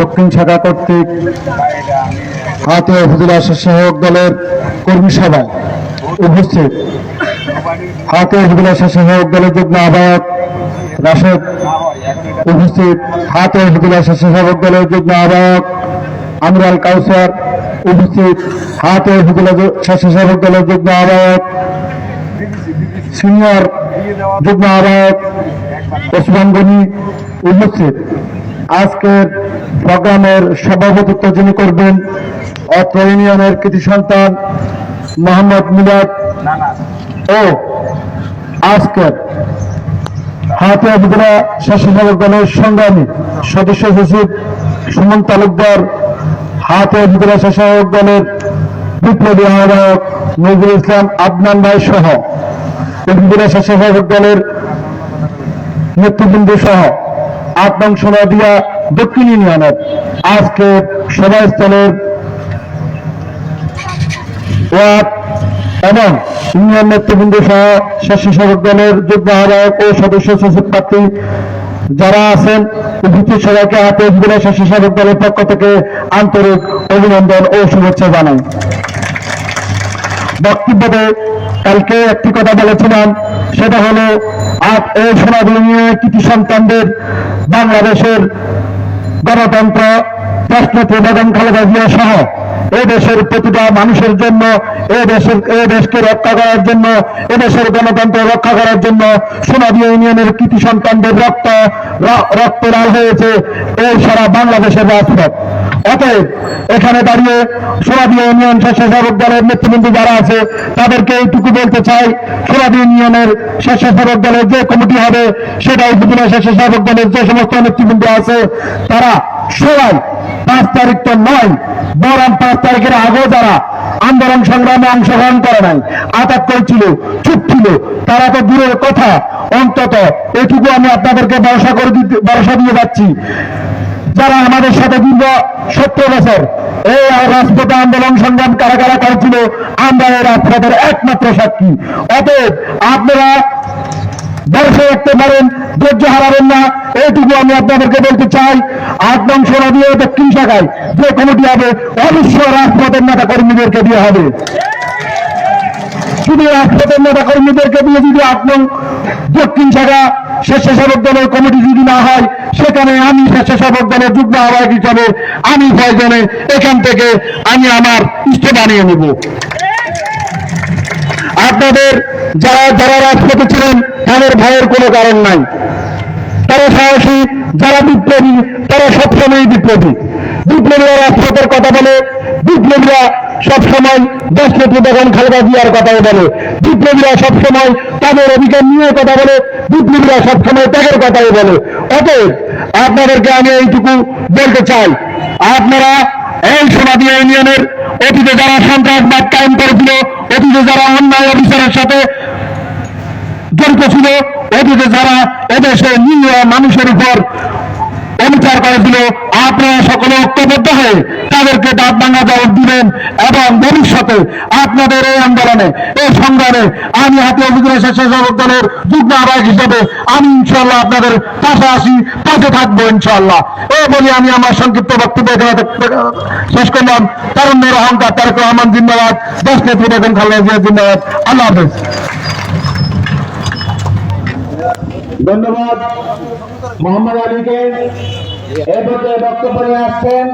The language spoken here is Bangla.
দক্ষিণ শাখা কর্তৃক হাতে উপজেলা স্বেচ্ছাসেবক দলের কর্মী সভায় উপস্থিত। হাতে উপজেলা স্বেচ্ছাসেবক দলের যুগ্ম আহ্বায়ক রাশেদ উপস্থিত। হাতে উপজেলা স্বেচ্ছাসেবক দলের যুগ্ম আহ্বায়ক আমরাল কাউসার উপস্থিত। হাতে উপজেলা স্বেচ্ছাসেবক দলের যুগ্ম আহ্বায়ক সিনিয়র যুগ্ম আহ্বায়ক ওসমান গনি উপস্থিত। আজকের প্রোগ্রামের সভাপতিত্ব যিনি করবেন অত্র ইউনিয়নের কৃতি সন্তান মোহাম্মদ মিলাদ ও আজকের হাতে উপজেলা স্বেচ্ছাসেবক দলের সংগ্রামী সদস্য সচিব সুমন তালুকদার, হাতে উপজেলা স্বেচ্ছাসেবক দলের বিপ্লবী আহ্বায়ক নজরুল ইসলাম আদনান ভাই সহ স্বেচ্ছাসেবক দলের নেতৃবৃন্দ সহ আট নং সোনাদিয়া দক্ষিণ ইউনিয়নের আজকে সভাস্থলের এবং ইউনিয়ন নেতৃবৃন্দ সহ স্বেচ্ছাসেবক দলের যুগ্ম আহ্বায়ক ও সদস্য সচিব প্রার্থী যারা আছেন, উপস্থিত সবাইকে হাতে জেলা স্বেচ্ছাসেবক দলের পক্ষ থেকে আন্তরিক অভিনন্দন ও শুভেচ্ছা জানাই। বক্তব্যতে কালকে একটি কথা বলেছিলাম, সেটা হলো এই সমাজ ইউনিয়নের কৃতি সন্তানদের বাংলাদেশের গণতন্ত্র, রাষ্ট্রপতি বেগম খালেদা জিয়া সহ এ দেশের প্রতিটা মানুষের জন্য, এ দেশের, এ দেশকে রক্ষা করার জন্য, এ দেশের গণতন্ত্র রক্ষা করার জন্য সোনাদি ইউনিয়নের কৃতি সন্তানদের রক্ত রক্ত লাল হয়েছে, এই সারা বাংলাদেশের রাজপথ। অতএব এখানে দাঁড়িয়ে সোনাদি ইউনিয়ন স্বেচ্ছাসেবক দলের নেতৃবৃন্দ যারা আছে, তাদেরকে এইটুকু বলতে চাই সোনাদি ইউনিয়নের স্বেচ্ছাসেবক দলের যে কমিটি হবে সেটা উপজেলা স্বেচ্ছাসেবক দলের যে সমস্ত নেতৃবৃন্দ আছে, তারা সবাই পাঁচ তারিখ তো নয়, বরং পাঁচ তারিখের আগেও যারা আন্দোলন সংগ্রামে অংশগ্রহণ করে নাই, আঘাত করেছিল, চুপ ছিল, তারা তো দূরের কথা, অন্তত এটুকু আমি আপনাদেরকে ভরসা করে দিতে ভরসা দিয়ে যাচ্ছি। যারা আমাদের সাথে দীর্ঘ সত্তর বছর এই রাজপথে আন্দোলন সংগ্রাম কারা কারা করেছিল, আমরা এই রাজপথের একমাত্র সাক্ষী। অতএব আপনারা ভরসা রাখতে পারেন ধৈর্য হারাবেন না, এইটুকু আমি আপনাদেরকে বলতে চাই নং সোনা দিয়ে দক্ষিণ শাখায় যে কমিটি হবে, অবশ্যই রাজপথের নেতা কর্মীদেরকে দিয়ে হবে। শুধু রাজপথের নেতা কর্মীদেরকে দিয়ে যদি আট দক্ষিণ শাখা স্বেচ্ছাসেবক দলের কমিটি যদি না হয়, সেখানে আমি স্বেচ্ছাসেবক দলের যুগ্ম আহ্বায়ক হিসাবে আমি প্রয়োজনে এখান থেকে আমি আমার ইস্তফা নিয়ে নেব। আপনাদের যারা যারা রাজপথে ছিলেন, তাদের ভয়ের কোনো কারণ নাই। তারা সাহসী, যারা বিপ্লবী, তারা সবসময় বিপ্লবী। বিপ্লবীরা রাজপথের কথা বলে, বিপ্লবীরা সবসময় দেশ নেত্রী খালেদা জিয়ার কথাই বলে, বিপ্লবীরা সবসময় তাদের অধিকার নিয়ে কথা বলে, বিপ্লবীরা সবসময় ত্যাগের কথাই বলে। অতএব আপনাদেরকে আমি এইটুকু বলতে চাই, আপনারা এই সোনাদি ইউনিয়নের অতীতে যারা সন্ত্রাসবাদ কায়েম করেছিল, অতীতে যারা অন্যায় অফিসারের সাথে জড়িত ছিল, অতীতে যারা এদেশে নিরীহ মানুষের উপর অবিচার করেছিল আপনারা সকলে ঐক্যবদ্ধ হয়ে তাদেরকে দাঁত ভাঙা জবাব দিবেন এবং ভবিষ্যতে আপনাদের এই আন্দোলনে, এই সংগ্রামে আমি হাতে অভিযোগ স্বেচ্ছাসেবক দলের যুগ্ম আহ্বায়ক হিসেবে আমি ইনশাল্লাহ আপনাদের পাশে আসি পাশে থাকব ইনশাল্লাহ এই বলি আমি আমার সংক্ষিপ্ত বক্তব্য এখানে শেষ করলাম। তারুণ্যের অহংকার তারেক রহমান জিন্দাবাদ। দেশ নেত্রী বেগম খালেদা জিন্দাবাদ। আল্লাহ হাফেজ। ধন্যবাদ। মোহাম্মদ আলীকে এ পর্যায়ে বক্তব্য নিয়ে আসছেন।